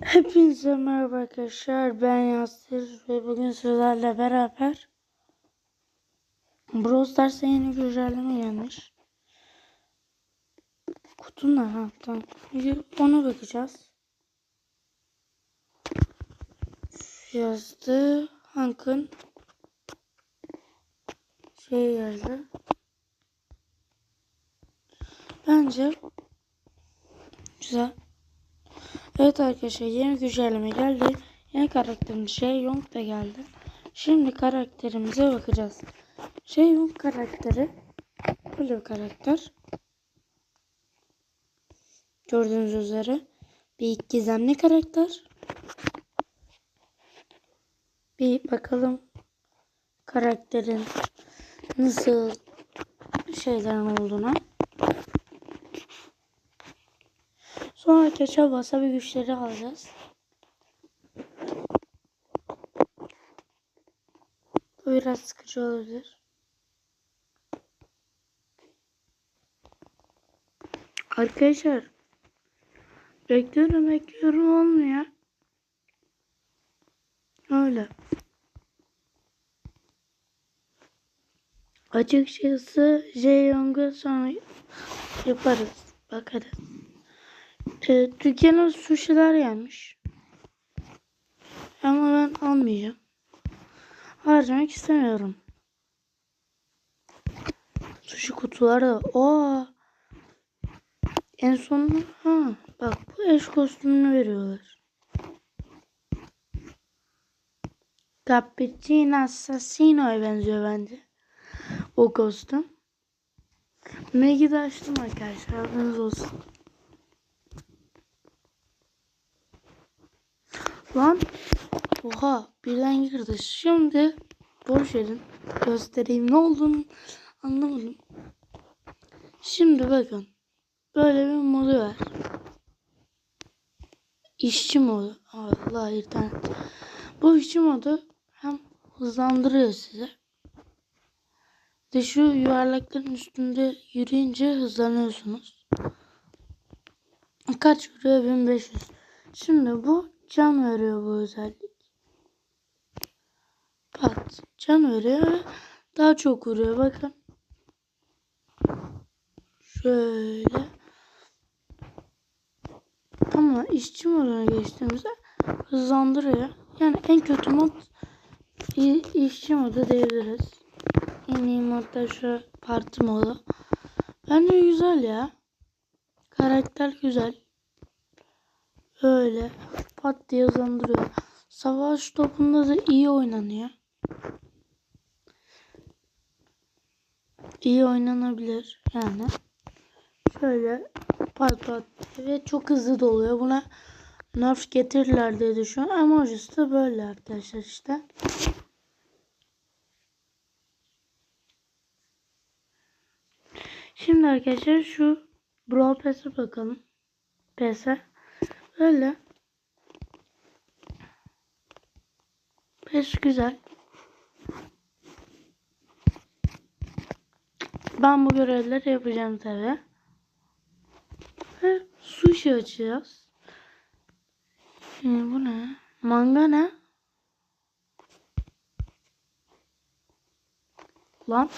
Hepinize merhaba arkadaşlar. Ben Yasir ve bugün sizlerle beraber Brawl Stars'a yeni güncelleme gelmiş. Kutu ne? Ha, tamam. Ona bakacağız. Yazdı. Hank'ın şey geldi. Bence güzel. Evet arkadaşlar yeni güncelleme geldi. Yeni karakterimiz şey Young da geldi. Şimdi karakterimize bakacağız. Şey Young karakteri böyle bir karakter. Gördüğünüz üzere bir gizemli karakter. Bir bakalım karakterin nasıl şeylerin olduğuna. Sonra keçe wasabi güçleri alacağız. Bu biraz sıkıcı olabilir. Arkadaşlar bekliyorum bekliyorum olmuyor. Öyle. Açıkçası J-Young'u sonra yaparız. Bakarız. Ee, Türkiye'nin sushi'ler gelmiş. Ama ben almayacağım. Harcamak istemiyorum. Sushi kutuları da. Oo. En son ha bak bu eş kostümünü veriyorlar. Cappuccino Assassino'ya benziyor bence. O kostüm. Meg'i açtım arkadaşlar. Haberiniz olsun. Lan oha birden girdi. Şimdi boş verin. Göstereyim ne olduğunu anlamadım. Şimdi bakın. Böyle bir modu var. İşçi modu. Allah internet. Bu işçi modu hem hızlandırıyor size. De şu yuvarlakların üstünde yürüyünce hızlanıyorsunuz. Kaç vuruyor? 1500. Şimdi bu can veriyor bu özellik. Pat. Can veriyor ve daha çok vuruyor. Bakın. Şöyle. Ama işçi moduna geçtiğimizde hızlandırıyor. Yani en kötü mod işçi modu diyebiliriz. En iyi mod da şu parti modu. Bence güzel ya. Karakter güzel. Öyle pat diye hızlandırıyor. Savaş topunda da iyi oynanıyor. İyi oynanabilir yani. Şöyle pat pat ve çok hızlı doluyor. Buna nerf getirirler diye düşünüyorum. Emojisi de böyle arkadaşlar işte. Şimdi arkadaşlar şu Brawl Pass'e bakalım. Pass'e. Böyle. Pes güzel. Ben bu görevleri yapacağım tabi. Ve sushi açacağız. Şimdi bu ne? Manga ne? Lan.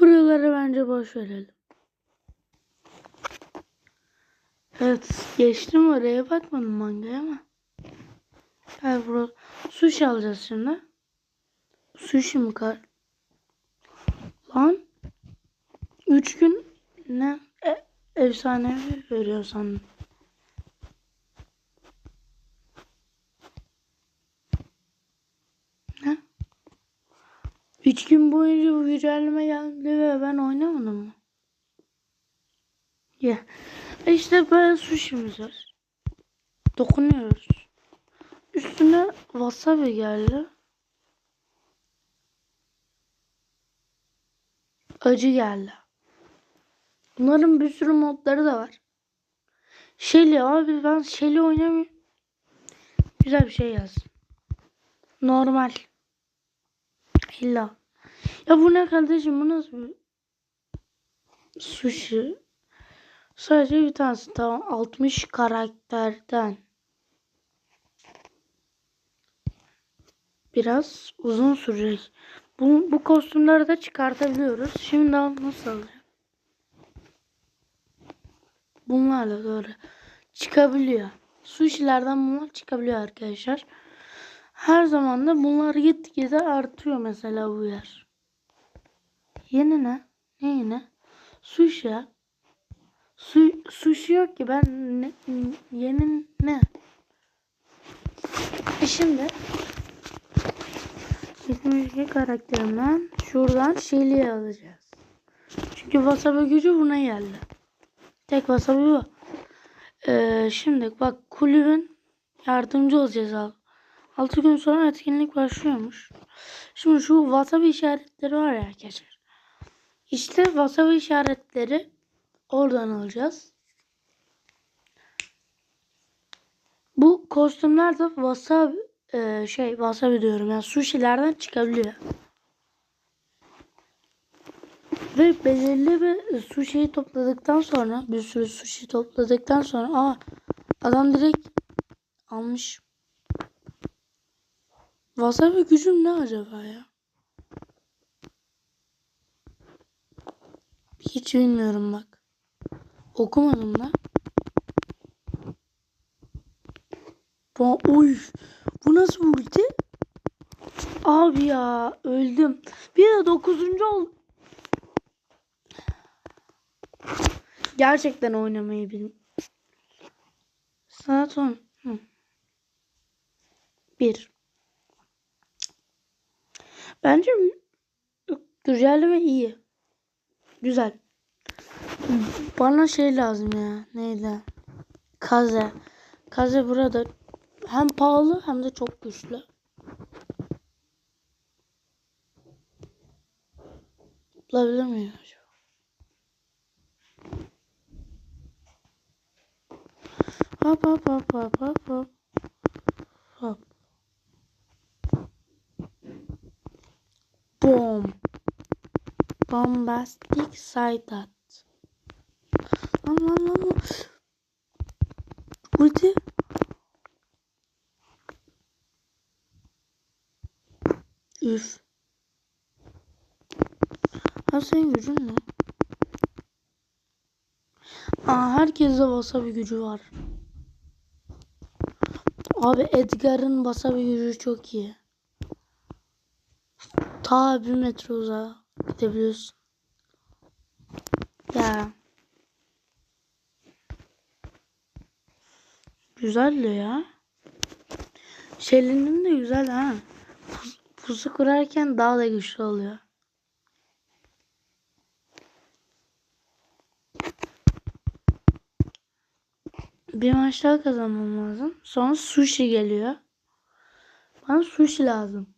Buraları bence boş verelim. Evet geçtim oraya bakmadım mangaya ama. Gel bro. Sushi alacağız şimdi. Sushi mi kar? Lan. Üç gün ne? E, efsanevi veriyor sandım. Ne? Üç gün boyunca bu güncelleme geldi ve ben oynamadım mı? Yeah. İşte böyle sushi'miz var. Dokunuyoruz. Üstüne wasabi geldi. Acı geldi. Bunların bir sürü modları da var. Shelly abi ben Shelly oynamıyorum. Güzel bir şey yaz. Normal. İlla. Ya bu ne kardeşim bu nasıl bir sushi? Sadece bir tanesi tamam 60 karakterden. Biraz uzun sürecek. Bu, bu kostümleri de çıkartabiliyoruz. Şimdi nasıl alacağım? Bunlarla doğru. Çıkabiliyor. Sushi'lerden bunlar çıkabiliyor arkadaşlar. Her zaman da bunlar gitgide artıyor mesela bu yer. Yeni ne? Ne yeni? Sushi ya. Su, sushi yok ki ben ne, yeni ne? E şimdi 72 karakterimden şuradan Shelly'i alacağız. Çünkü wasabi gücü buna geldi. Tek wasabi bu. Ee, şimdi bak kulübün yardımcı olacağız abi. 6 gün sonra etkinlik başlıyormuş. Şimdi şu wasabi işaretleri var ya arkadaşlar. İşte wasabi işaretleri oradan alacağız. Bu kostümler de wasabi e, şey wasabi diyorum yani sushi'lerden çıkabiliyor. Ve belirli bir sushi'yi topladıktan sonra bir sürü sushi topladıktan sonra aa adam direkt almış. Wasabi gücüm ne acaba ya? Hiç bilmiyorum bak. Okumadım da. Bu, oy. Bu nasıl ulti? Abi ya öldüm. Bir de dokuzuncu ol. Gerçekten oynamayı bilmiyorum. Saat 10. Hı. Bir. Bence güncelleme iyi. Güzel. Bana şey lazım ya. Neydi? Kaze. Kaze burada hem pahalı hem de çok güçlü. Bulabilir miyim acaba? Hop hop hop hop hop hop. Hop. Boom. Bombastic side. Lan lan lan lan. Ulti. Üf. Ha senin gücün ne? Aa herkeste wasabi gücü var. Abi Edgar'ın wasabi gücü çok iyi. Ta bir metre uzağa gidebiliyorsun. Ya. Güzel ya. Şelinin de güzel ha. Pus, pusu kurarken daha da güçlü oluyor. Bir maç daha kazanmam lazım. Sonra sushi geliyor. Bana sushi lazım.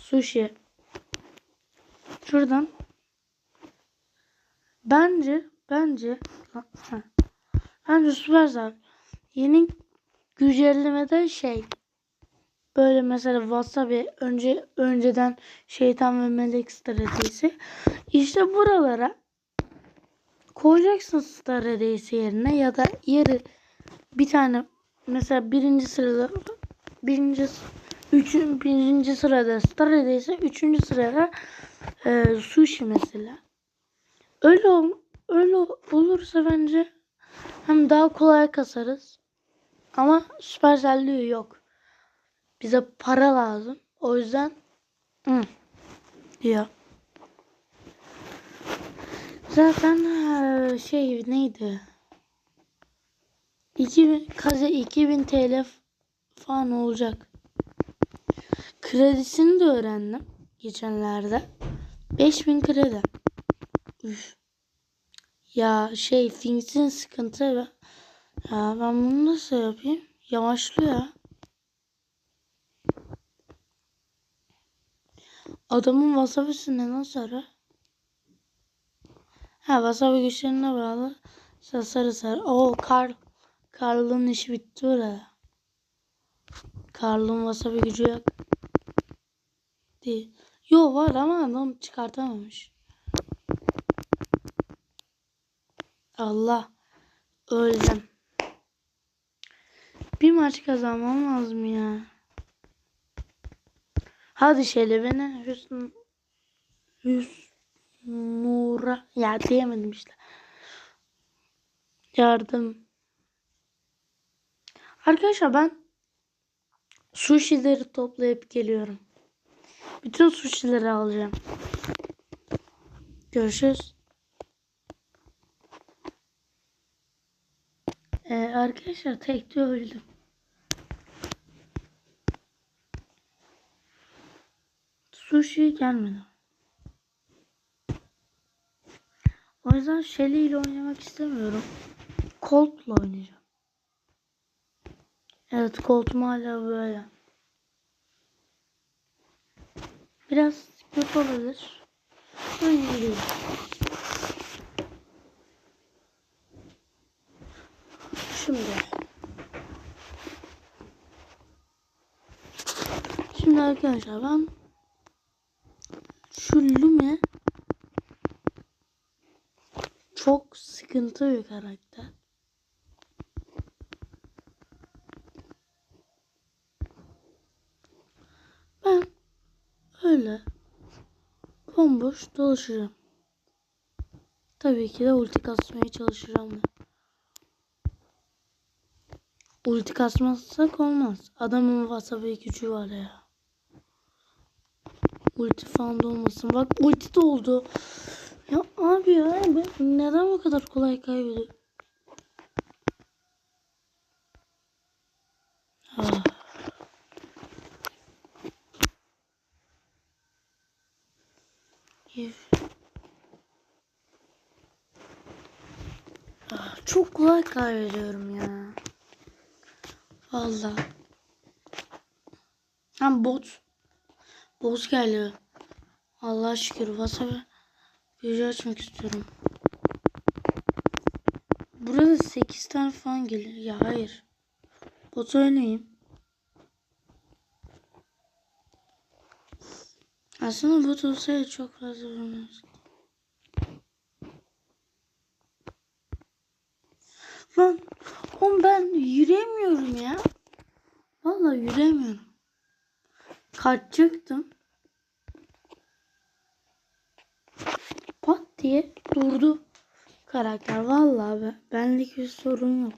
Sushi. Şuradan. Bence, bence, bence Supercell yeni güncellemede şey böyle mesela Wasabi önce önceden şeytan ve melek stratejisi. İşte buralara koyacaksın stratejisi yerine ya da yeri bir tane mesela birinci sırada birinci üçün, birinci sırada stratejisi üçüncü sırada e, sushi mesela. Öyle ol, öyle olursa bence hem daha kolay kasarız ama süperselliği yok. Bize para lazım. O yüzden hı, diyor. Zaten şey neydi? 2000 kaze 2000 TL falan olacak. Kredisini de öğrendim geçenlerde. 5000 kredi. Üf. Ya şey Things'in sıkıntı. Ya ben bunu nasıl yapayım? Yavaşlıyor. Adamın wasabisine nasıl ara? Ha wasabi güçlerine bağlı. Sarı sarı. Oo Karl. Karl'ın işi bitti burada. Karl'ın wasabi gücü yok. Değil. Yo var ama adam çıkartamamış. Allah. Öldüm. Bir maç kazanmam lazım ya. Hadi şöyle beni Hüsnü Hüsnura ya diyemedim işte. Yardım. Arkadaşlar ben sushi'leri toplayıp geliyorum. Bütün sushi'leri alacağım. Görüşürüz. Ee, arkadaşlar tekte öldüm. Sushi gelmedi. O yüzden Shelly ile oynamak istemiyorum. Colt'la oynayacağım. Evet Colt'um hala böyle. Biraz kötü olabilir. Önemli değil. Şimdi. Şimdi arkadaşlar ben şu Lume çok sıkıntı bir karakter. Ben öyle bomboş dolaşacağım. Tabii ki de ulti kasmaya çalışacağım da. Ulti kasmazsak olmaz. Adamın wasabi gücü var ya. Ulti falan da olmasın. Bak ulti de oldu. Ya abi ya ben neden bu kadar kolay kaybediyorum? Ah. Ah, çok kolay kaybediyorum ya. Valla. Hem bot. Bot geliyor. Allah şükür. Wasabi. Gücü açmak istiyorum. Burada 8 tane falan geliyor. Ya hayır. Bot oynayayım. Aslında bot olsaydı çok fazla vurmaz. Lan oğlum ben yürüyemiyorum ya. Vallahi yürüyemiyorum. Kaçacaktım. Pat diye durdu karakter. Vallahi be, benlik bir sorun yok.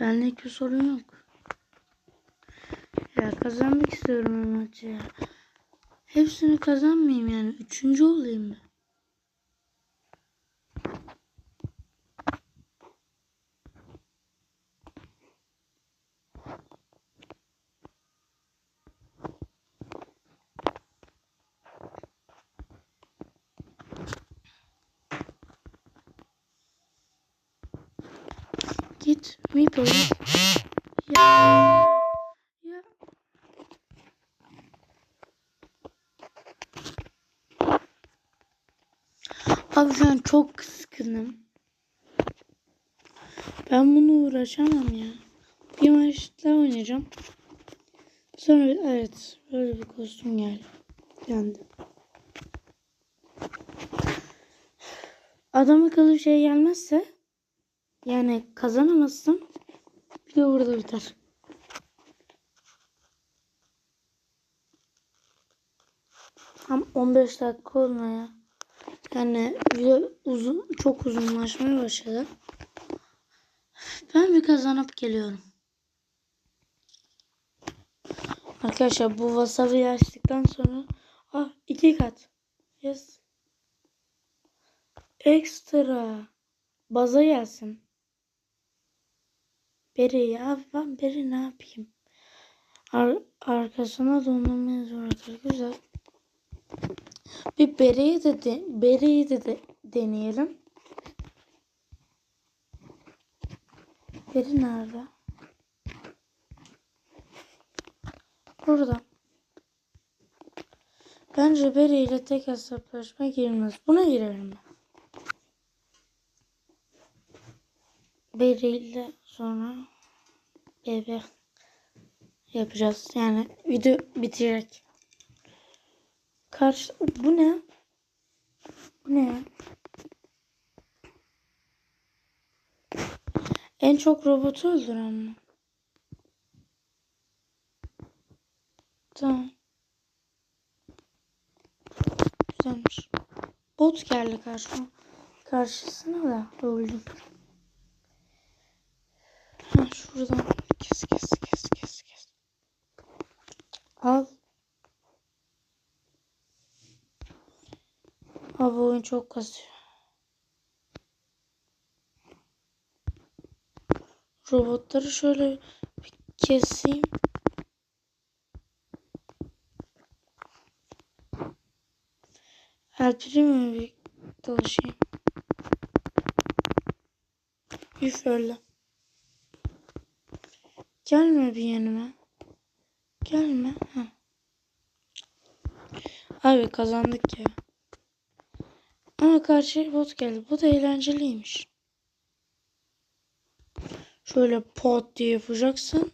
Benlik bir sorun yok. Ya kazanmak istiyorum maçı ya. Hepsini kazanmayayım yani. Üçüncü olayım ben. Git Meeple. Ya. Abi şu an çok kıskınım. Ben bunu uğraşamam ya. Bir maçta oynayacağım. Sonra evet böyle bir kostüm geldi. Geldi. Adam akıllı bir şey gelmezse yani kazanamazsam video burada biter. Tam 15 dakika olmaya. Yani video uzun, çok uzunlaşmaya başladı. Ben bir kazanıp geliyorum. Arkadaşlar bu wasabi açtıktan sonra ah iki kat. Yes. Ekstra. Baza gelsin. Beri ya ben beri ne yapayım? Ar arkasına dondurma yazıyor arkadaşlar. Güzel. Bir bereyi de, de bereyi de, de deneyelim. Beri nerede? Burada. Bence Beri ile tek hesaplaşma girmez. Buna girelim ben. Beri ile sonra bebe yapacağız. Yani video bitirecek. Karşı bu ne? Bu ne? En çok robotu öldüren mi? Tamam. Güzelmiş. Bot geldi karşıma. Karşısına da öldüm. Ha şuradan kes kes kes kes kes. Al. Abi oyun çok kasıyor. Robotları şöyle bir keseyim. Elpiri mi bir dolaşayım? Üf öyle. Gelme bir yanıma. Gelme. Ha. Abi kazandık ya. Ama karşı bot geldi. Da eğlenceliymiş. Şöyle pot diye yapacaksın.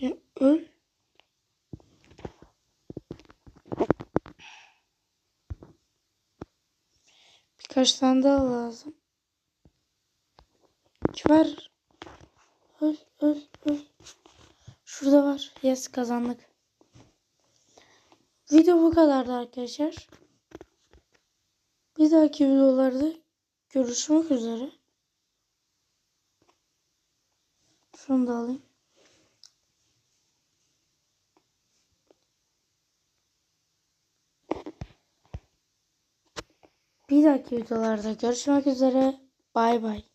Ya öl. Birkaç tane daha lazım. Ver. Öl, öl, öl. Şurada var. Yes kazandık. Video bu kadardı arkadaşlar. Bir dahaki videolarda görüşmek üzere. Şunu da alayım. Bir dahaki videolarda görüşmek üzere. Bay bay.